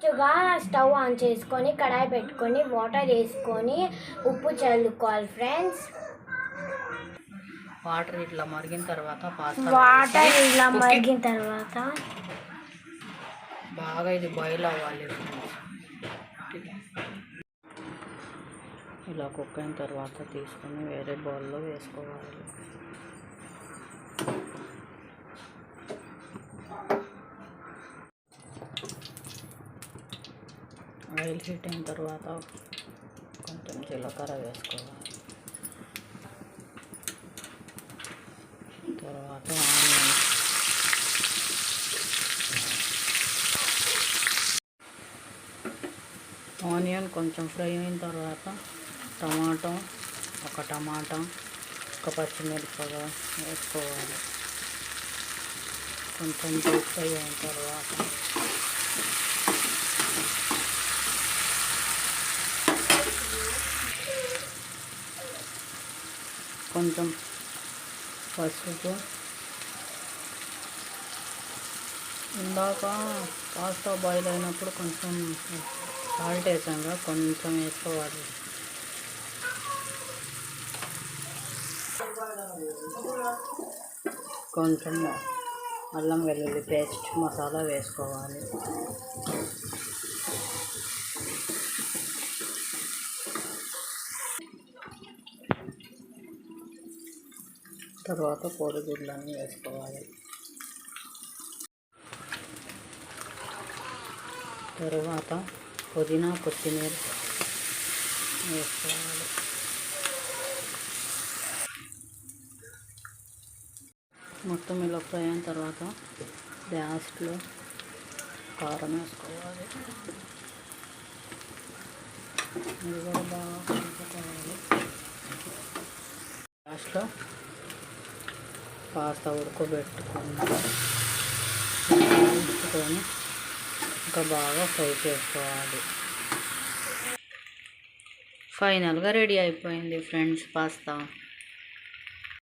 ఫస్ట్గా stove on చేసుకొని కడాయి పెట్టుకొని వాటర్ వేసుకొని ఉప్పు చల్లుకోవాలి ఫ్రెండ్స్. వాటర్ ఇట్లా మరిగిన తర్వాత వాటర్ ఇలా మరిగిన తర్వాత బాగా ఇది బాయిల్ అవ్వాలి ఇలా కుక్ అయిన తర్వాత తీసుకొని వేరే బౌల్లో వేసుకోవాలి. ఆయిల్ హీట్ అయిన తర్వాత కొంచెం జీలకర్ర వేసుకోవాలి. తర్వాత ఆనియన్ ఆనియన్ కొంచెం ఫ్రై అయిన తర్వాత టమాటో ఒక టమాటా ఒక పచ్చిమిరపగా వేసుకోవాలి. కొంచెం డీప్ ఫ్రై అయిన తర్వాత కొంచెం పసుపు. ఇందాక పాస్తా బాయిల్ అయినప్పుడు కొంచెం సాల్ట్ వేసాం కదా కొంచెం వేసుకోవాలి కొంచెం అల్లం వెల్లుల్లి పేస్ట్ మసాలా వేసుకోవాలి. తర్వాత కోడిగుడ్లన్నీ వేసుకోవాలి. తర్వాత పుదీనా కొత్తిమీర వేసుకోవాలి. మొత్తం ఇలా ఫ్రై అయిన తర్వాత లాస్ట్లో కారం వేసుకోవాలి. ఇది కూడా బాగా కలుపుకోవాలి. లాస్ట్లో పాస్తా ఉడకబెట్టుకుని ఇంకా బాగా ఫ్రై చేసుకోవాలి. ఫైనల్గా రెడీ అయిపోయింది ఫ్రెండ్స్ పాస్తా.